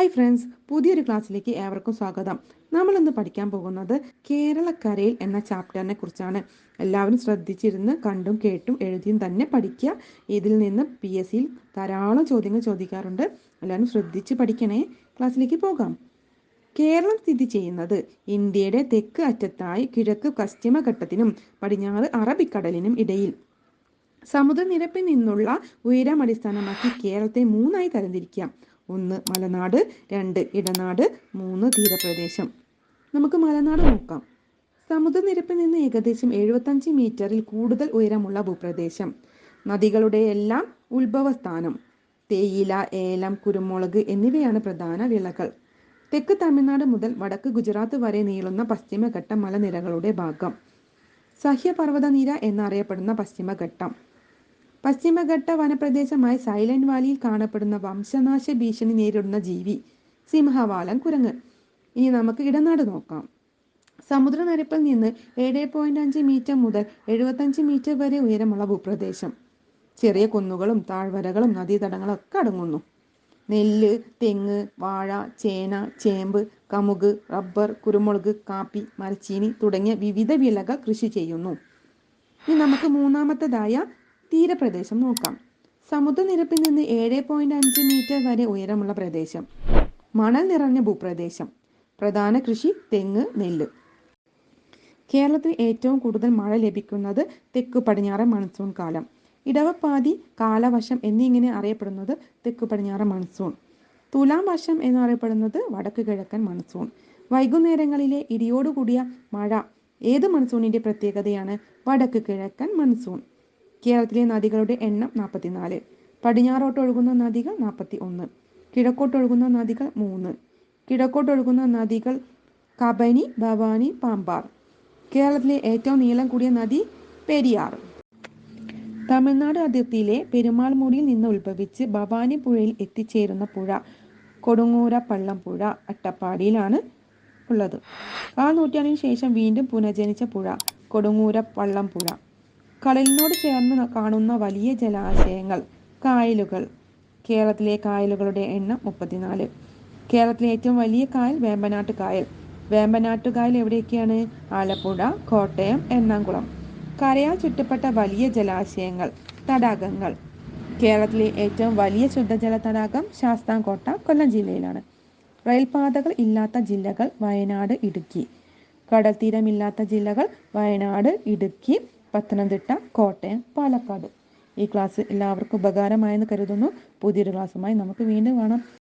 Hi friends പുതിയൊരു ക്ലാസ്സിലേക്ക് ഏവർക്കും സ്വാഗതം. നമ്മൾ ഇന്ന് പഠിക്കാൻ പോകുന്നത് കേരളക്കരയിൽ എന്ന ചാപ്റ്ററിനെ കുറിച്ചാണ്. എല്ലാവരും ശ്രദ്ധിച്ചിരുന്ന് കണ്ടും കേട്ടും എഴുതിയും തന്നെ പഠിക്കുക. ഇതിൽ നിന്ന് പി എസ് സിയിൽ ധാരാളം ചോദ്യങ്ങൾ ചോദിക്കാറുണ്ട്. എല്ലാവരും ശ്രദ്ധിച്ച് പഠിക്കണേ. ക്ലാസ്സിലേക്ക് പോകാം. കേരളം സ്ഥിതി ചെയ്യുന്നത് ഇന്ത്യയുടെ തെക്ക് അറ്റത്തായി കിഴക്ക് പശ്ചിമഘട്ടത്തിനും പടിഞ്ഞാറ് അറബിക്കടലിനും ഇടയിൽ. സമുദ്രനിരപ്പിൽ നിന്നുള്ള ഉയരം അടിസ്ഥാനമാക്കി കേരളത്തെ മൂന്നായി തരംതിരിക്കാം. ഒന്ന് മലനാട് രണ്ട് ഇടനാട് മൂന്ന് തീരപ്രദേശം. നമുക്ക് മലനാട് നോക്കാം. സമുദ്രനിരപ്പിൽ നിന്ന് ഏകദേശം എഴുപത്തഞ്ച് മീറ്ററിൽ കൂടുതൽ ഉയരമുള്ള ഭൂപ്രദേശം. നദികളുടെ എല്ലാം ഉത്ഭവസ്ഥാനം. തേയില ഏലം കുരുമുളക് എന്നിവയാണ് പ്രധാന വിളകൾ. തെക്ക് തമിഴ്നാട് മുതൽ വടക്ക് ഗുജറാത്ത് വരെ നീളുന്ന പശ്ചിമഘട്ട മലനിരകളുടെ ഭാഗം. സഹ്യപർവതനിര എന്നറിയപ്പെടുന്ന പശ്ചിമഘട്ടം. പശ്ചിമഘട്ട വനപ്രദേശമായ സൈലന്റ് വാലിയിൽ കാണപ്പെടുന്ന വംശനാശ ഭീഷണി നേരിടുന്ന ജീവി സിംഹവാലൻ കുരങ്ങ്. ഇനി നമുക്ക് ഇടനാട് നോക്കാം. സമുദ്രനിരപ്പിൽ നിന്ന് ഏഴ് പോയിന്റ് അഞ്ച് മീറ്റർ മുതൽ എഴുപത്തഞ്ച് മീറ്റർ വരെ ഉയരമുള്ള ഭൂപ്രദേശം. ചെറിയ കുന്നുകളും താഴ്വരകളും നദീതടങ്ങളും ഒക്കെ അടങ്ങുന്നു. നെല്ല് തെങ്ങ് വാഴ ചേന ചേമ്പ് കമുക് റബ്ബർ കുരുമുളക് കാപ്പി മരച്ചീനി തുടങ്ങിയ വിവിധ വിളകൾ കൃഷി ചെയ്യുന്നു. ഇനി നമുക്ക് മൂന്നാമത്തേതായ തീരപ്രദേശം നോക്കാം. സമുദ്രനിരപ്പിൽ നിന്ന് ഏഴ് പോയിന്റ് അഞ്ച് മീറ്റർ വരെ ഉയരമുള്ള പ്രദേശം. മണൽ നിറഞ്ഞ ഭൂപ്രദേശം. പ്രധാന കൃഷി തെങ്ങ് നെല്ല്. കേരളത്തിൽ ഏറ്റവും കൂടുതൽ മഴ ലഭിക്കുന്നത് തെക്ക് പടിഞ്ഞാറൻ മൺസൂൺ കാലം. ഇടവപ്പാതി കാലവശം എന്നിങ്ങനെ അറിയപ്പെടുന്നത് തെക്ക് പടിഞ്ഞാറൻ മൺസൂൺ. തുലാം വർഷം എന്നറിയപ്പെടുന്നത് വടക്ക് കിഴക്കൻ മൺസൂൺ. വൈകുന്നേരങ്ങളിലെ ഇടിയോടുകൂടിയ മഴ ഏത് മൺസൂണിന്റെ പ്രത്യേകതയാണ്? വടക്ക് കിഴക്കൻ മൺസൂൺ. കേരളത്തിലെ നദികളുടെ എണ്ണം നാൽപ്പത്തിനാല് പടിഞ്ഞാറോട്ട് ഒഴുകുന്ന നദികൾ നാൽപ്പത്തി ഒന്ന് കിഴക്കോട്ട് ഒഴുകുന്ന നദികൾ മൂന്ന്. കിഴക്കോട്ട് ഒഴുകുന്ന നദികൾ കബനി ഭവാനി പാമ്പാർ. കേരളത്തിലെ ഏറ്റവും നീളം കൂടിയ നദി പെരിയാർ. തമിഴ്നാട് അതിർത്തിയിലെ പെരുമാൾമുടിയിൽ നിന്ന് ഉത്ഭവിച്ച് ഭവാനി പുഴയിൽ എത്തിച്ചേരുന്ന പുഴ കൊടുങ്ങൂര പള്ളം പുഴ അട്ടപ്പാടിയിലാണ് ഉള്ളത്. ആ നൂറ്റാണ്ടിന് ശേഷം വീണ്ടും പുനർജനിച്ച പുഴ കൊടുങ്ങൂര പള്ളം പുഴ. കടലിനോട് ചേർന്ന് കാണുന്ന വലിയ ജലാശയങ്ങൾ കായലുകൾ. കേരളത്തിലെ കായലുകളുടെ എണ്ണം മുപ്പത്തിനാല്. കേരളത്തിലെ ഏറ്റവും വലിയ കായൽ വേമ്പനാട്ട് കായൽ. വേമ്പനാട്ട് കായൽ എവിടെയൊക്കെയാണ്? ആലപ്പുഴ കോട്ടയം എറണാകുളം. കരയാൽ ചുറ്റപ്പെട്ട വലിയ ജലാശയങ്ങൾ തടാകങ്ങൾ. കേരളത്തിലെ ഏറ്റവും വലിയ ശുദ്ധജല തടാകം ശാസ്താംകോട്ട കൊല്ലം ജില്ലയിലാണ്. റെയിൽപാതകൾ ഇല്ലാത്ത ജില്ലകൾ വയനാട് ഇടുക്കി. കടൽത്തീരമില്ലാത്ത ജില്ലകൾ വയനാട് ഇടുക്കി പത്തനംതിട്ട കോട്ടയം പാലക്കാട്. ഈ ക്ലാസ് എല്ലാവർക്കും ഉപകാരമായെന്ന് കരുതുന്നു. പുതിയൊരു ക്ലാസ്സുമായി നമുക്ക് വീണ്ടും കാണാം.